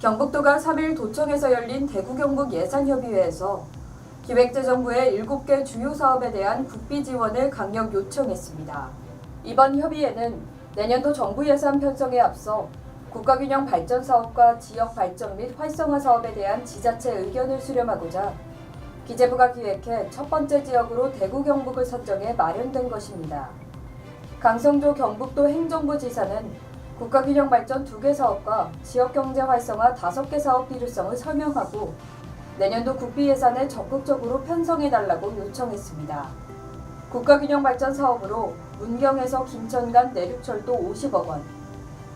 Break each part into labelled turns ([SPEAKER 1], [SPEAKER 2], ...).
[SPEAKER 1] 경북도가 3일 도청에서 열린 대구 경북 예산협의회에서 기획재정부의 7개 주요 사업에 대한 국비 지원을 강력 요청했습니다. 이번 협의회는 내년도 정부 예산 편성에 앞서 국가균형 발전 사업과 지역 발전 및 활성화 사업에 대한 지자체 의견을 수렴하고자 기재부가 기획해 첫 번째 지역으로 대구 경북을 선정해 마련된 것입니다. 강성조 경북도 행정부 지사는 국가균형 발전 2개 사업과 지역경제 활성화 5개 사업 필요성을 설명하고 내년도 국비 예산에 적극적으로 편성해달라고 요청했습니다. 국가균형 발전 사업으로 문경에서 김천 간 내륙철도 50억 원,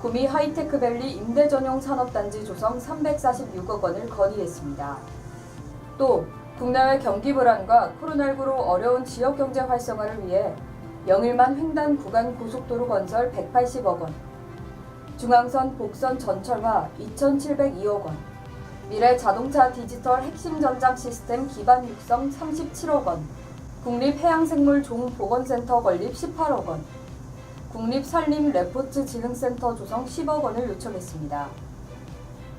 [SPEAKER 1] 구미 하이테크밸리 임대 전용 산업단지 조성 346억 원을 건의했습니다. 또 국내외 경기 불안과 코로나19로 어려운 지역 경제 활성화를 위해 영일만 횡단 구간 고속도로 건설 180억 원, 중앙선 복선 전철화 2,702억 원, 미래 자동차 디지털 핵심 전장 시스템 기반 육성 37억 원, 국립해양생물 종보건센터 건립 18억 원, 국립산림 레포츠 지능센터 조성 10억 원을 요청했습니다.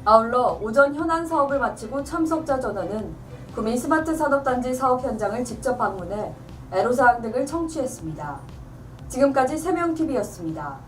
[SPEAKER 1] 아울러 오전 현안 사업을 마치고 참석자 전원은 구미 스마트 산업단지 사업 현장을 직접 방문해 애로사항 등을 청취했습니다. 지금까지 세명TV였습니다.